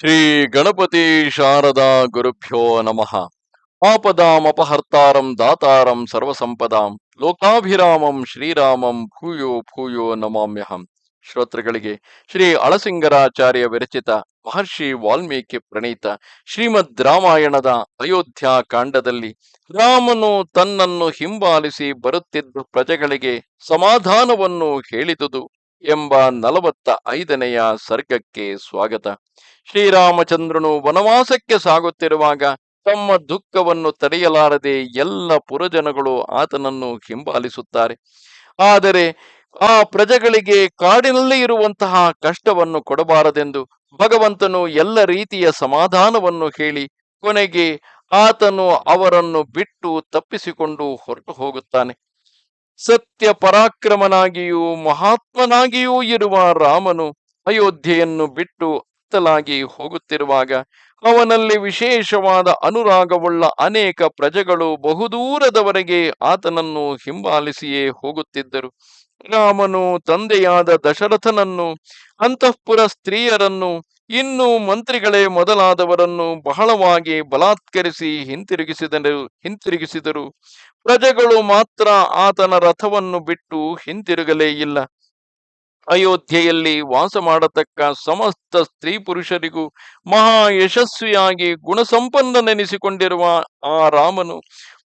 ಶ್ರೀ ಗಣಪತಿ ಶಾರದಾ ಗುರುಭ್ಯೋ ನಮಃ. ಆಪದಾಮಪಹರ್ತಾರಂ ದಾತಾರಂ ಸರ್ವಸಂಪದಾಂ ಲೋಕಾಭಿರಾಮಂ ಶ್ರೀರಾಮಂ ಭೂಯೋ ಭೂಯೋ ನಮಾಮ್ಯಹಂ. ಶ್ರೋತೃಗಳಿಗೆ ಶ್ರೀ ಅಳಸಿಂಗರಾಚಾರ್ಯ ವಿರಚಿತ ಮಹರ್ಷಿ ವಾಲ್ಮೀಕಿ ಪ್ರಣೀತ ಶ್ರೀಮದ್ ರಾಮಾಯಣದ ಅಯೋಧ್ಯ ಕಾಂಡದಲ್ಲಿ ರಾಮನು ತನ್ನನ್ನು ಹಿಂಬಾಲಿಸಿ ಬರುತ್ತಿದ್ದ ಪ್ರಜೆಗಳಿಗೆ ಸಮಾಧಾನವನ್ನು ಹೇಳಿದುದು ಎಂಬ ನಲವತ್ತ ಐದನೆಯ ಸರ್ಗಕ್ಕೆ ಸ್ವಾಗತ. ಶ್ರೀರಾಮಚಂದ್ರನು ವನವಾಸಕ್ಕೆ ಸಾಗುತ್ತಿರುವಾಗ ತಮ್ಮ ದುಃಖವನ್ನು ತಡೆಯಲಾರದೆ ಎಲ್ಲ ಪುರಜನಗಳು ಆತನನ್ನು ಹಿಂಬಾಲಿಸುತ್ತಾರೆ. ಆದರೆ ಆ ಪ್ರಜೆಗಳಿಗೆ ಕಾಡಿನಲ್ಲಿ ಇರುವಂತಹ ಕಷ್ಟವನ್ನು ಕೊಡಬಾರದೆಂದು ಭಗವಂತನು ಎಲ್ಲ ರೀತಿಯ ಸಮಾಧಾನವನ್ನು ಹೇಳಿ ಕೊನೆಗೆ ಆತನು ಅವರನ್ನು ಬಿಟ್ಟು ತಪ್ಪಿಸಿಕೊಂಡು ಹೊರಟು ಹೋಗುತ್ತಾನೆ. ಸತ್ಯ ಪರಾಕ್ರಮನಾಗಿಯೂ ಮಹಾತ್ಮನಾಗಿಯೂ ಇರುವ ರಾಮನು ಅಯೋಧ್ಯೆಯನ್ನು ಬಿಟ್ಟು ಅತ್ತಲಾಗಿ ಹೋಗುತ್ತಿರುವಾಗ ಅವನಲ್ಲಿ ವಿಶೇಷವಾದ ಅನುರಾಗವುಳ್ಳ ಅನೇಕ ಪ್ರಜೆಗಳು ಬಹುದೂರದವರೆಗೆ ಆತನನ್ನು ಹಿಂಬಾಲಿಸಿಯೇ ಹೋಗುತ್ತಿದ್ದರು. ರಾಮನು ತಂದೆಯಾದ ದಶರಥನನ್ನು, ಅಂತಃಪುರ ಸ್ತ್ರೀಯರನ್ನು ಇನ್ನು ಮಂತ್ರಿಗಳೇ ಮೊದಲಾದವರನ್ನು ಬಹಳವಾಗಿ ಬಲಾತ್ಕರಿಸಿ ಹಿಂತಿರುಗಿಸಿದರು ಹಿಂತಿರುಗಿಸಿದರು. ಪ್ರಜೆಗಳು ಮಾತ್ರ ಆತನ ರಥವನ್ನು ಬಿಟ್ಟು ಹಿಂತಿರುಗಲೇ ಇಲ್ಲ. ಅಯೋಧ್ಯೆಯಲ್ಲಿ ವಾಸ ಮಾಡತಕ್ಕ ಸಮಸ್ತ ಸ್ತ್ರೀ ಪುರುಷರಿಗೂ ಮಹಾ ಯಶಸ್ವಿಯಾಗಿ ಗುಣಸಂಪನ್ನನೆನಿಸಿಕೊಂಡಿರುವ ಆ ರಾಮನು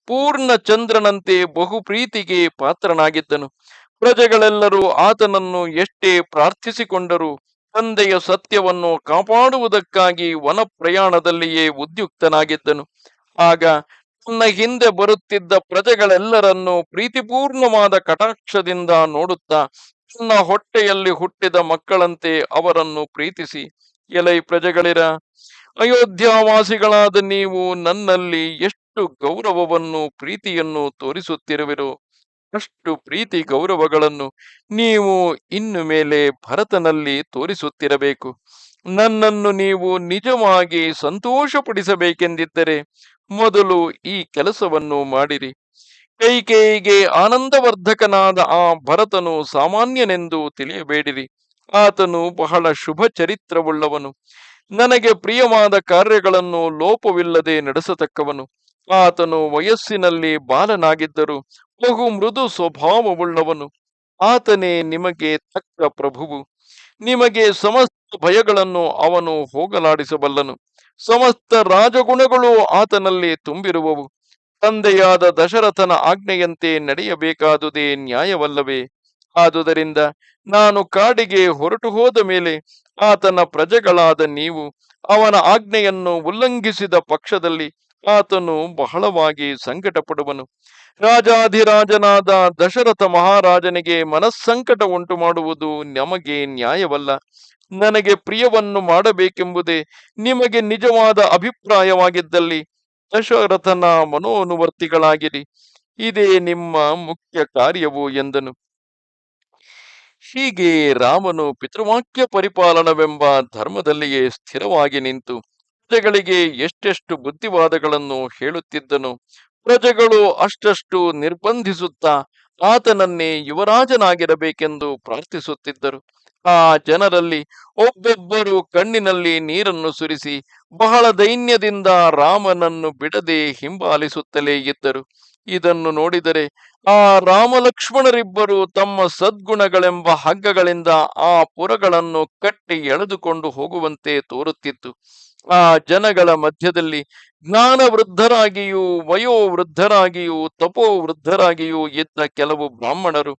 ಪೂರ್ಣ ಚಂದ್ರನಂತೆ ಬಹು ಪ್ರೀತಿಗೆ ಪಾತ್ರನಾಗಿದ್ದನು. ಪ್ರಜೆಗಳೆಲ್ಲರೂ ಆತನನ್ನು ಎಷ್ಟೇ ಪ್ರಾರ್ಥಿಸಿಕೊಂಡರೂ ತಂದೆಯ ಸತ್ಯವನ್ನು ಕಾಪಾಡುವುದಕ್ಕಾಗಿ ವನ ಪ್ರಯಾಣದಲ್ಲಿಯೇ ಉದ್ಯುಕ್ತನಾಗಿದ್ದನು. ಆಗ ತನ್ನ ಹಿಂದೆ ಬರುತ್ತಿದ್ದ ಪ್ರಜೆಗಳೆಲ್ಲರನ್ನೂ ಪ್ರೀತಿಪೂರ್ಣವಾದ ಕಟಾಕ್ಷದಿಂದ ನೋಡುತ್ತಾ ತನ್ನ ಹೊಟ್ಟೆಯಲ್ಲಿ ಹುಟ್ಟಿದ ಮಕ್ಕಳಂತೆ ಅವರನ್ನು ಪ್ರೀತಿಸಿ, ಎಲೈ ಪ್ರಜೆಗಳಿರ, ಅಯೋಧ್ಯಾವಾಸಿಗಳಾದ ನೀವು ನನ್ನಲ್ಲಿ ಎಷ್ಟು ಗೌರವವನ್ನು, ಪ್ರೀತಿಯನ್ನು ತೋರಿಸುತ್ತಿರುವಿರೋ ಅಷ್ಟು ಪ್ರೀತಿ ಗೌರವಗಳನ್ನು ನೀವು ಇನ್ನು ಮೇಲೆ ಭರತನಲ್ಲಿ ತೋರಿಸುತ್ತಿರಬೇಕು. ನನ್ನನ್ನು ನೀವು ನಿಜವಾಗಿ ಸಂತೋಷಪಡಿಸಬೇಕೆಂದಿದ್ದರೆ ಮೊದಲು ಈ ಕೆಲಸವನ್ನು ಮಾಡಿರಿ. ಕೈಕೇಯಿಗೆ ಆನಂದವರ್ಧಕನಾದ ಆ ಭರತನು ಸಾಮಾನ್ಯನೆಂದು ತಿಳಿಯಬೇಡಿರಿ. ಆತನು ಬಹಳ ಶುಭ ಚರಿತ್ರವುಳ್ಳವನು. ನನಗೆ ಪ್ರಿಯವಾದ ಕಾರ್ಯಗಳನ್ನು ಲೋಪವಿಲ್ಲದೆ ನಡೆಸತಕ್ಕವನು. ಆತನು ವಯಸ್ಸಿನಲ್ಲಿ ಬಾಲನಾಗಿದ್ದರು ಬಹು ಮೃದು ಸ್ವಭಾವವುಳ್ಳವನು. ಆತನೇ ನಿಮಗೆ ತಕ್ಕ ಪ್ರಭುವು. ನಿಮಗೆ ಸಮಸ್ತ ಭಯಗಳನ್ನು ಅವನು ಹೋಗಲಾಡಿಸಬಲ್ಲನು. ಸಮಸ್ತ ರಾಜಗುಣಗಳು ಆತನಲ್ಲಿ ತುಂಬಿರುವವು. ತಂದೆಯಾದ ದಶರಥನ ಆಜ್ಞೆಯಂತೆ ನಡೆಯಬೇಕಾದುದೇ ನ್ಯಾಯವಲ್ಲವೇ? ಆದುದರಿಂದ ನಾನು ಕಾಡಿಗೆ ಹೊರಟು ಹೋದ ಮೇಲೆ ಆತನ ಪ್ರಜೆಗಳಾದ ನೀವು ಅವನ ಆಜ್ಞೆಯನ್ನು ಉಲ್ಲಂಘಿಸಿದ ಪಕ್ಷದಲ್ಲಿ ಆತನು ಬಹಳವಾಗಿ ಸಂಕಟ ಪಡುವನು ರಾಜಾಧಿರಾಜನಾದ ದಶರಥ ಮಹಾರಾಜನಿಗೆ ಮನಸ್ಸಂಕಟ ಉಂಟು ಮಾಡುವುದು ನಮಗೆ ನ್ಯಾಯವಲ್ಲ. ನನಗೆ ಪ್ರಿಯವನ್ನು ಮಾಡಬೇಕೆಂಬುದೇ ನಿಮಗೆ ನಿಜವಾದ ಅಭಿಪ್ರಾಯವಾಗಿದ್ದಲ್ಲಿ ದಶರಥನ ಮನೋನುವರ್ತಿಗಳಾಗಿರಿ. ಇದೇ ನಿಮ್ಮ ಮುಖ್ಯ ಕಾರ್ಯವು ಎಂದನು. ಹೀಗೆ ರಾಮನು ಪಿತೃವಾಕ್ಯ ಪರಿಪಾಲನವೆಂಬ ಧರ್ಮದಲ್ಲಿಯೇ ಸ್ಥಿರವಾಗಿ ನಿಂತು ಪ್ರಜೆಗಳಿಗೆ ಎಷ್ಟೆಷ್ಟು ಬುದ್ಧಿವಾದಗಳನ್ನು ಹೇಳುತ್ತಿದ್ದನು, ಪ್ರಜೆಗಳು ಅಷ್ಟಷ್ಟು ನಿರ್ಬಂಧಿಸುತ್ತಾ ಆತನನ್ನೇ ಯುವರಾಜನಾಗಿರಬೇಕೆಂದು ಪ್ರಾರ್ಥಿಸುತ್ತಿದ್ದರು. ಆ ಜನರಲ್ಲಿ ಒಬ್ಬೊಬ್ಬರು ಕಣ್ಣಿನಲ್ಲಿ ನೀರನ್ನು ಸುರಿಸಿ ಬಹಳ ದೈನ್ಯದಿಂದ ರಾಮನನ್ನು ಬಿಡದೆ ಹಿಂಬಾಲಿಸುತ್ತಲೇ ಇದ್ದರು. ಇದನ್ನು ನೋಡಿದರೆ ಆ ರಾಮಲಕ್ಷ್ಮಣರಿಬ್ಬರು ತಮ್ಮ ಸದ್ಗುಣಗಳೆಂಬ ಹಗ್ಗಗಳಿಂದ ಆ ಪುರಗಳನ್ನು ಕಟ್ಟಿ ಎಳೆದುಕೊಂಡು ಹೋಗುವಂತೆ ತೋರುತ್ತಿತ್ತು. ಆ ಜನಗಳ ಮಧ್ಯದಲ್ಲಿ ಜ್ಞಾನ ವೃದ್ಧರಾಗಿಯೂ ವಯೋವೃದ್ಧರಾಗಿಯೂ, ತಪೋವೃದ್ಧರಾಗಿಯೂ ಇದ್ದ ಕೆಲವು ಬ್ರಾಹ್ಮಣರು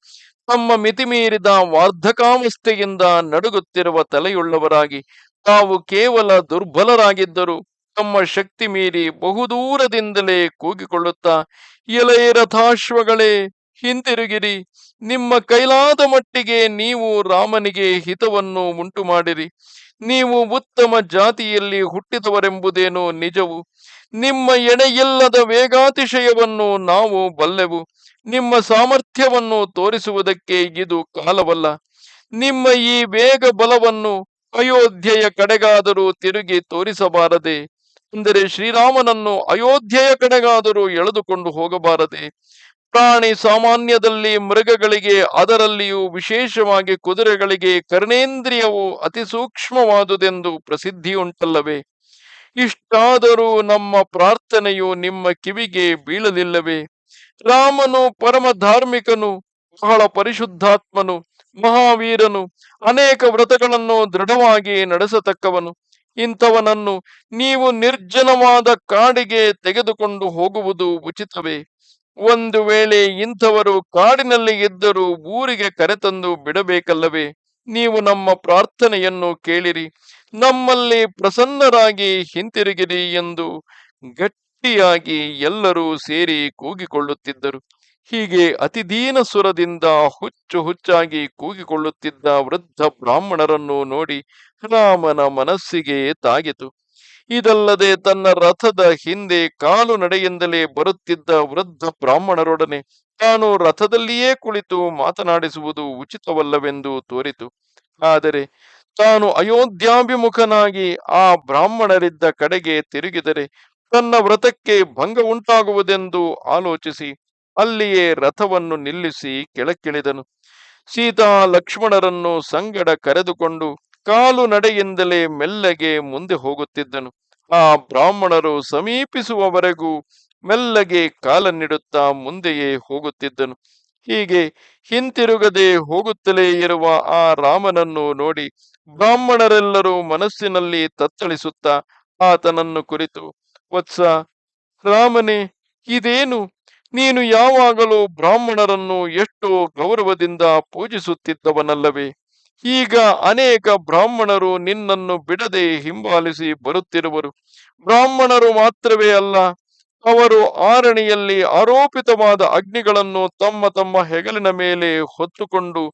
ತಮ್ಮ ಮಿತಿಮೀರಿದ ವಾರ್ಧಕಾವಸ್ಥೆಯಿಂದ ನಡುಗುತ್ತಿರುವ ತಲೆಯುಳ್ಳವರಾಗಿ ತಾವು ಕೇವಲ ದುರ್ಬಲರಾಗಿದ್ದರು ತಮ್ಮ ಶಕ್ತಿ ಮೀರಿ ಬಹುದೂರದಿಂದಲೇ ಕೂಗಿಕೊಳ್ಳುತ್ತಾ, ಎಲೆ ರಥಾಶ್ವಗಳೇ ಹಿಂತಿರುಗಿರಿ ನಿಮ್ಮ ಕೈಲಾದ ಮಟ್ಟಿಗೆ ನೀವು ರಾಮನಿಗೆ ಹಿತವನ್ನು ಉಂಟು ಮಾಡಿರಿ ನೀವು ಉತ್ತಮ ಜಾತಿಯಲ್ಲಿ ಹುಟ್ಟಿದವರೆಂಬುದೇನು ನಿಜವು? ನಿಮ್ಮ ಎಣೆಯಿಲ್ಲದ ವೇಗಾತಿಶಯವನ್ನು ನಾವು ಬಲ್ಲೆವು. ನಿಮ್ಮ ಸಾಮರ್ಥ್ಯವನ್ನು ತೋರಿಸುವುದಕ್ಕೆ ಇದು ಕಾಲವಲ್ಲ. ನಿಮ್ಮ ಈ ವೇಗ ಬಲವನ್ನು ಅಯೋಧ್ಯೆಯ ಕಡೆಗಾದರೂ ತಿರುಗಿ ತೋರಿಸಬಾರದೆ. ಅಂದರೆ ಶ್ರೀರಾಮನನ್ನು ಅಯೋಧ್ಯೆಯ ಕಡೆಗಾದರೂ ಎಳೆದುಕೊಂಡು ಹೋಗಬಾರದೆ. ಪ್ರಾಣಿ ಸಾಮಾನ್ಯದಲ್ಲಿ ಮೃಗಗಳಿಗೆ, ಅದರಲ್ಲಿಯೂ ವಿಶೇಷವಾಗಿ ಕುದುರೆಗಳಿಗೆ ಕರ್ಣೇಂದ್ರಿಯವು ಅತಿ ಸೂಕ್ಷ್ಮವಾದುದೆಂದು ಪ್ರಸಿದ್ಧಿಯುಂಟಲ್ಲವೇ? ಇಷ್ಟಾದರೂ ನಮ್ಮ ಪ್ರಾರ್ಥನೆಯು ನಿಮ್ಮ ಕಿವಿಗೆ ಬೀಳಲಿಲ್ಲವೇ? ರಾಮನು ಪರಮ ಧಾರ್ಮಿಕನು ಬಹಳ ಪರಿಶುದ್ಧಾತ್ಮನು, ಮಹಾವೀರನು, ಅನೇಕ ವ್ರತಗಳನ್ನು ದೃಢವಾಗಿ ನಡೆಸತಕ್ಕವನು. ಇಂಥವನನ್ನು ನೀವು ನಿರ್ಜನವಾದ ಕಾಡಿಗೆ ತೆಗೆದುಕೊಂಡು ಹೋಗುವುದು ಉಚಿತವೇ? ಒಂದು ವೇಳೆ ಇಂಥವರು ಕಾಡಿನಲ್ಲಿ ಇದ್ದರೂ ಊರಿಗೆ ಕರೆತಂದು ಬಿಡಬೇಕಲ್ಲವೇ? ನೀವು ನಮ್ಮ ಪ್ರಾರ್ಥನೆಯನ್ನು ಕೇಳಿರಿ, ನಮ್ಮಲ್ಲಿ ಪ್ರಸನ್ನರಾಗಿ ಹಿಂತಿರುಗಿರಿ ಎಂದು ಗಟ್ಟಿಯಾಗಿ ಎಲ್ಲರೂ ಸೇರಿ ಕೂಗಿಕೊಳ್ಳುತ್ತಿದ್ದರು. ಹೀಗೆ ಅತಿದೀನ ಸುರದಿಂದ ಹುಚ್ಚು ಹುಚ್ಚಾಗಿ ಕೂಗಿಕೊಳ್ಳುತ್ತಿದ್ದ ವೃದ್ಧ ಬ್ರಾಹ್ಮಣರನ್ನು ನೋಡಿ ರಾಮನ ಮನಸ್ಸಿಗೆ ತಾಗಿತು. ಇದಲ್ಲದೆ ತನ್ನ ರಥದ ಹಿಂದೆ ಕಾಲು ನಡೆಯಿಂದಲೇ ಬರುತ್ತಿದ್ದ ವೃದ್ಧ ಬ್ರಾಹ್ಮಣರೊಡನೆ ತಾನು ರಥದಲ್ಲಿಯೇ ಕುಳಿತು ಮಾತನಾಡಿಸುವುದು ಉಚಿತವಲ್ಲವೆಂದು ತೋರಿತು. ಆದರೆ ತಾನು ಅಯೋಧ್ಯಾಭಿಮುಖನಾಗಿ ಆ ಬ್ರಾಹ್ಮಣರಿದ್ದ ಕಡೆಗೆ ತಿರುಗಿದರೆ ತನ್ನ ವ್ರತಕ್ಕೆ ಭಂಗ ಉಂಟಾಗುವುದೆಂದು ಆಲೋಚಿಸಿ ಅಲ್ಲಿಯೇ ರಥವನ್ನು ನಿಲ್ಲಿಸಿ ಕೆಳಕ್ಕಿಳಿದನು. ಸೀತಾ ಲಕ್ಷ್ಮಣರನ್ನು ಸಂಗಡ ಕರೆದುಕೊಂಡು ಕಾಲು ನಡೆಯಿಂದಲೇ ಮೆಲ್ಲಗೆ ಮುಂದೆ ಹೋಗುತ್ತಿದ್ದನು. ಆ ಬ್ರಾಹ್ಮಣರು ಸಮೀಪಿಸುವವರೆಗೂ ಮೆಲ್ಲಗೆ ಕಾಲನ್ನಿಡುತ್ತಾ ಮುಂದೆಯೇ ಹೋಗುತ್ತಿದ್ದನು. ಹೀಗೆ ಹಿಂತಿರುಗದೆ ಹೋಗುತ್ತಲೇ ಇರುವ ಆ ರಾಮನನ್ನು ನೋಡಿ ಬ್ರಾಹ್ಮಣರೆಲ್ಲರೂ ಮನಸ್ಸಿನಲ್ಲಿ ತತ್ತಳಿಸುತ್ತಾ ಆತನನ್ನು ಕುರಿತು, ವತ್ಸ, ರಾಮನೇ, ಇದೇನು? ನೀನು ಯಾವಾಗಲೂ ಬ್ರಾಹ್ಮಣರನ್ನು ಎಷ್ಟೋ ಗೌರವದಿಂದ ಪೂಜಿಸುತ್ತಿದ್ದವನಲ್ಲವೇ? ಈಗ ಅನೇಕ ಬ್ರಾಹ್ಮಣರು ನಿನ್ನನ್ನು ಬಿಡದೆ ಹಿಂಬಾಲಿಸಿ ಬರುತ್ತಿರುವರು. ಬ್ರಾಹ್ಮಣರು ಮಾತ್ರವೇ ಅಲ್ಲ, ಅವರು ಆರಣಿಯಲ್ಲಿ ಆರೋಪಿತವಾದ ಅಗ್ನಿಗಳನ್ನು ತಮ್ಮ ತಮ್ಮ ಹೆಗಲಿನ ಮೇಲೆ ಹೊತ್ತುಕೊಂಡು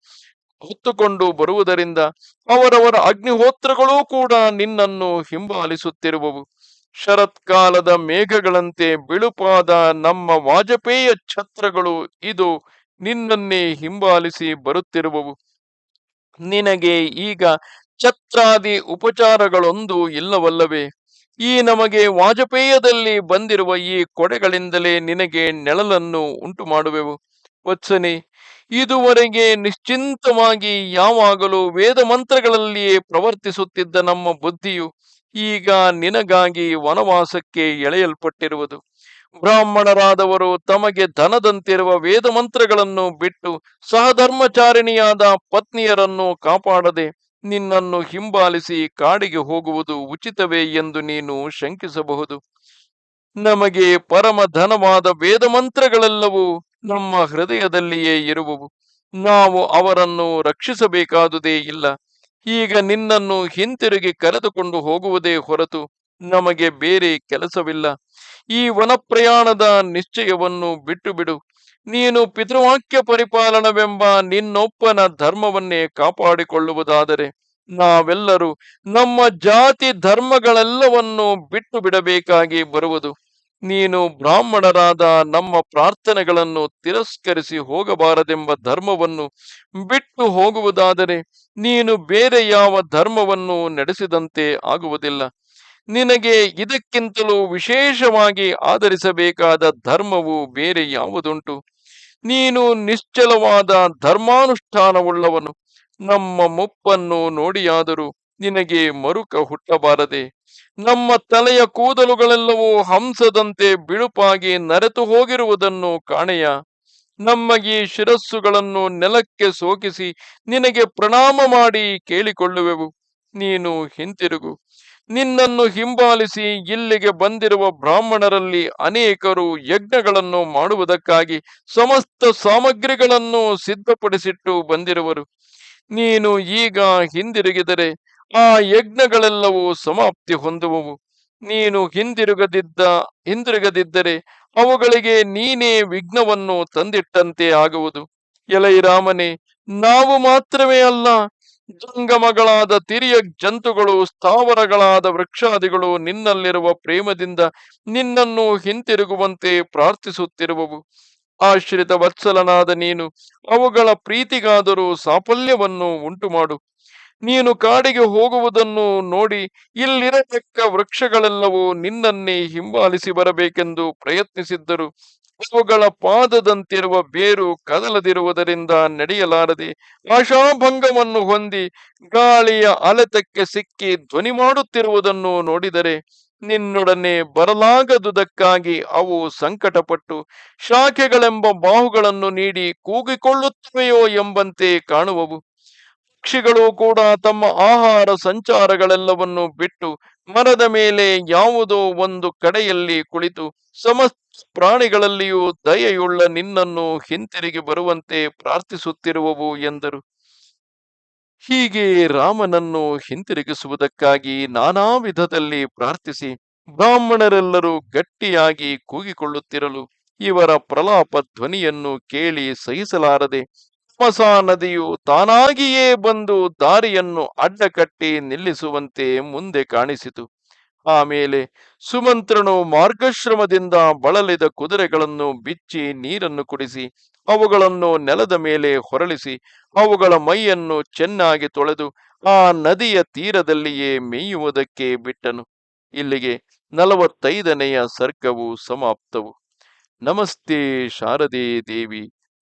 ಹೊತ್ತುಕೊಂಡು ಬರುವುದರಿಂದ ಅವರವರ ಅಗ್ನಿಹೋತ್ರಗಳೂ ಕೂಡ ನಿನ್ನನ್ನು ಹಿಂಬಾಲಿಸುತ್ತಿರುವವು. ಶರತ್ಕಾಲದ ಮೇಘಗಳಂತೆ ಬಿಳುಪಾದ ನಮ್ಮ ವಾಜಪೇಯ ಛತ್ರಗಳು ಇದು ನಿನ್ನನ್ನೇ ಹಿಂಬಾಲಿಸಿ ಬರುತ್ತಿರುವವು. ನಿನಗೆ ಈಗ ಛತ್ರಾದಿ ಉಪಚಾರಗಳೊಂದು ಇಲ್ಲವಲ್ಲವೇ? ಈ ನಮಗೆ ವಾಜಪೇಯದಲ್ಲಿ ಬಂದಿರುವ ಈ ಕೊಡೆಗಳಿಂದಲೇ ನಿನಗೆ ನೆಳಲನ್ನು ಉಂಟು ಮಾಡುವೆವು ವತ್ಸನೆ, ಇದುವರೆಗೆ ನಿಶ್ಚಿಂತವಾಗಿ ಯಾವಾಗಲೂ ವೇದ ಮಂತ್ರಗಳಲ್ಲಿಯೇ ಪ್ರವರ್ತಿಸುತ್ತಿದ್ದ ನಮ್ಮ ಬುದ್ಧಿಯು ಈಗ ನಿನಗಾಗಿ ವನವಾಸಕ್ಕೆ ಎಳೆಯಲ್ಪಟ್ಟಿರುವುದು. ಬ್ರಾಹ್ಮಣರಾದವರು ತಮಗೆ ಧನದಂತಿರುವ ವೇದ ಮಂತ್ರಗಳನ್ನು ಬಿಟ್ಟು ಸಹಧರ್ಮಚಾರಿಣಿಯಾದ ಪತ್ನಿಯರನ್ನು ಕಾಪಾಡದೆ ನಿನ್ನನ್ನು ಹಿಂಬಾಲಿಸಿ ಕಾಡಿಗೆ ಹೋಗುವುದು ಉಚಿತವೇ ಎಂದು ನೀನು ಶಂಕಿಸಬಹುದು. ನಮಗೆ ಪರಮ ಧನವಾದ ವೇದ ಮಂತ್ರಗಳೆಲ್ಲವೂ ನಮ್ಮ ಹೃದಯದಲ್ಲಿಯೇ ಇರುವವು. ನಾವು ಅವರನ್ನು ರಕ್ಷಿಸಬೇಕಾದುದೇ ಇಲ್ಲ. ಈಗ ನಿನ್ನನ್ನು ಹಿಂತಿರುಗಿ ಕರೆದುಕೊಂಡು ಹೋಗುವುದೇ ಹೊರತು ನಮಗೆ ಬೇರೆ ಕೆಲಸವಿಲ್ಲ. ಈ ವನಪ್ರಯಾಣದ ನಿಶ್ಚಯವನ್ನು ಬಿಟ್ಟು ಬಿಡು ನೀನು ಪಿತೃವಾಕ್ಯ ಪರಿಪಾಲನವೆಂಬ ನಿನ್ನೊಪ್ಪನ ಧರ್ಮವನ್ನೇ ಕಾಪಾಡಿಕೊಳ್ಳುವುದಾದರೆ ನಾವೆಲ್ಲರೂ ನಮ್ಮ ಜಾತಿ ಧರ್ಮಗಳೆಲ್ಲವನ್ನು ಬಿಟ್ಟು ಬಿಡಬೇಕಾಗಿ ಬರುವುದು. ನೀನು ಬ್ರಾಹ್ಮಣರಾದ ನಮ್ಮ ಪ್ರಾರ್ಥನೆಗಳನ್ನು ತಿರಸ್ಕರಿಸಿ ಹೋಗಬಾರದೆಂಬ ಧರ್ಮವನ್ನು ಬಿಟ್ಟು ಹೋಗುವುದಾದರೆ ನೀನು ಬೇರೆ ಯಾವ ಧರ್ಮವನ್ನು ನಡೆಸಿದಂತೆ ಆಗುವುದಿಲ್ಲ. ನಿನಗೆ ಇದಕ್ಕಿಂತಲೂ ವಿಶೇಷವಾಗಿ ಆಧರಿಸಬೇಕಾದ ಧರ್ಮವು ಬೇರೆ ಯಾವುದುಂಟು? ನೀನು ನಿಶ್ಚಲವಾದ ಧರ್ಮಾನುಷ್ಠಾನವುಳ್ಳವನು. ನಮ್ಮ ಮುಪ್ಪನ್ನು ನೋಡಿಯಾದರೂ ನಿನಗೆ ಮರುಕ ಹುಟ್ಟಬಾರದೆ. ನಮ್ಮ ತಲೆಯ ಕೂದಲುಗಳೆಲ್ಲವೂ ಹಂಸದಂತೆ ಬಿಳುಪಾಗಿ ನರೆತು ಹೋಗಿರುವುದನ್ನು ಕಾಣೆಯ. ನಮ್ಮ ಈ ಶಿರಸ್ಸುಗಳನ್ನು ನೆಲಕ್ಕೆ ಸೋಕಿಸಿ ನಿನಗೆ ಪ್ರಣಾಮ ಮಾಡಿ ಕೇಳಿಕೊಳ್ಳುವೆವು. ನೀನು ಹಿಂತಿರುಗು. ನಿನ್ನನ್ನು ಹಿಂಬಾಲಿಸಿ ಇಲ್ಲಿಗೆ ಬಂದಿರುವ ಬ್ರಾಹ್ಮಣರಲ್ಲಿ ಅನೇಕರು ಯಜ್ಞಗಳನ್ನು ಮಾಡುವುದಕ್ಕಾಗಿ ಸಮಸ್ತ ಸಾಮಗ್ರಿಗಳನ್ನು ಸಿದ್ಧಪಡಿಸಿಟ್ಟು ಬಂದಿರುವರು. ನೀನು ಈಗ ಹಿಂದಿರುಗಿದರೆ ಆ ಯಜ್ಞಗಳೆಲ್ಲವೂ ಸಮಾಪ್ತಿ ಹೊಂದುವವು. ನೀನು ಹಿಂದಿರುಗದಿದ್ದ, ಹಿಂದಿರುಗದಿದ್ದರೆ ಅವುಗಳಿಗೆ ನೀನೇ ವಿಘ್ನವನ್ನು ತಂದಿಟ್ಟಂತೆ ಆಗುವುದು. ಎಲೈ ರಾಮನೇ, ನಾವು ಮಾತ್ರವೇ ಅಲ್ಲ ಜಂಗಮಗಳಾದ ತಿರಿಯ ಜಂತುಗಳು, ಸ್ಥಾವರಗಳಾದ ವೃಕ್ಷಾದಿಗಳು ನಿನ್ನಲ್ಲಿರುವ ಪ್ರೇಮದಿಂದ ನಿನ್ನನ್ನು ಹಿಂತಿರುಗುವಂತೆ ಪ್ರಾರ್ಥಿಸುತ್ತಿರುವವು. ಆಶ್ರಿತ ವತ್ಸಲನಾದ ನೀನು, ಅವುಗಳ ಪ್ರೀತಿಗಾದರೂ ಸಾಫಲ್ಯವನ್ನು ಉಂಟುಮಾಡು. ನೀನು ಕಾಡಿಗೆ ಹೋಗುವುದನ್ನು ನೋಡಿ ಇಲ್ಲಿರತಕ್ಕ ವೃಕ್ಷಗಳೆಲ್ಲವೂ ನಿನ್ನನ್ನೇ ಹಿಂಬಾಲಿಸಿ ಬರಬೇಕೆಂದು ಪ್ರಯತ್ನಿಸಿದ್ದರು. ಅವುಗಳ ಪಾದದಂತಿರುವ ಬೇರು ಕದಲದಿರುವುದರಿಂದ ನಡೆಯಲಾರದೆ ಆಶಾಭಂಗವನ್ನು ಹೊಂದಿ ಗಾಳಿಯ ಅಲೆತಕ್ಕೆ ಸಿಕ್ಕಿ ಧ್ವನಿ ಮಾಡುತ್ತಿರುವುದನ್ನು ನೋಡಿದರೆ ನಿನ್ನೊಡನೆ ಬರಲಾಗದುದಕ್ಕಾಗಿ ಅವು ಸಂಕಟಪಟ್ಟು ಶಾಖೆಗಳೆಂಬ ಬಾಹುಗಳನ್ನು ನೀಡಿ ಕೂಗಿಕೊಳ್ಳುತ್ತವೆಯೋ ಎಂಬಂತೆ ಕಾಣುವವು. ಪಕ್ಷಿಗಳು ಕೂಡ ತಮ್ಮ ಆಹಾರ ಸಂಚಾರಗಳೆಲ್ಲವನ್ನು ಬಿಟ್ಟು ಮರದ ಮೇಲೆ ಯಾವುದೋ ಒಂದು ಕಡೆಯಲ್ಲಿ ಕುಳಿತು ಸಮಸ್ತ ಪ್ರಾಣಿಗಳಲ್ಲಿಯೂ ದಯೆಯುಳ್ಳ ನಿನ್ನನ್ನು ಹಿಂತಿರುಗಿ ಬರುವಂತೆ ಪ್ರಾರ್ಥಿಸುತ್ತಿರುವವು ಎಂದರು. ಹೀಗೆ ರಾಮನನ್ನು ಹಿಂತಿರುಗಿಸುವುದಕ್ಕಾಗಿ ನಾನಾ ವಿಧದಲ್ಲಿ ಪ್ರಾರ್ಥಿಸಿ ಬ್ರಾಹ್ಮಣರೆಲ್ಲರೂ ಗಟ್ಟಿಯಾಗಿ ಕೂಗಿಕೊಳ್ಳುತ್ತಿರಲು ಇವರ ಪ್ರಲಾಪ ಧ್ವನಿಯನ್ನು ಕೇಳಿ ಸಹಿಸಲಾರದೆ ಮಸಾ ನದಿಯು ತಾನಾಗಿಯೇ ಬಂದು ದಾರಿಯನ್ನು ಅಡ್ಡಕಟ್ಟಿ ನಿಲ್ಲಿಸುವಂತೆ ಮುಂದೆ ಕಾಣಿಸಿತು. ಆಮೇಲೆ ಸುಮಂತ್ರನು ಮಾರ್ಗಶ್ರಮದಿಂದ ಬಳಲಿದ ಕುದುರೆಗಳನ್ನು ಬಿಚ್ಚಿ ನೀರನ್ನು ಕುಡಿಸಿ, ಅವುಗಳನ್ನು ನೆಲದ ಮೇಲೆ ಹೊರಳಿಸಿ, ಅವುಗಳ ಮೈಯನ್ನು ಚೆನ್ನಾಗಿ ತೊಳೆದು ಆ ನದಿಯ ತೀರದಲ್ಲಿಯೇ ಮೇಯುವುದಕ್ಕೆ ಬಿಟ್ಟನು. ಇಲ್ಲಿಗೆ ನಲವತ್ತೈದನೆಯ ಸರ್ಗವು ಸಮಾಪ್ತವು. ನಮಸ್ತೆ ಶಾರದೆ ದೇವಿ.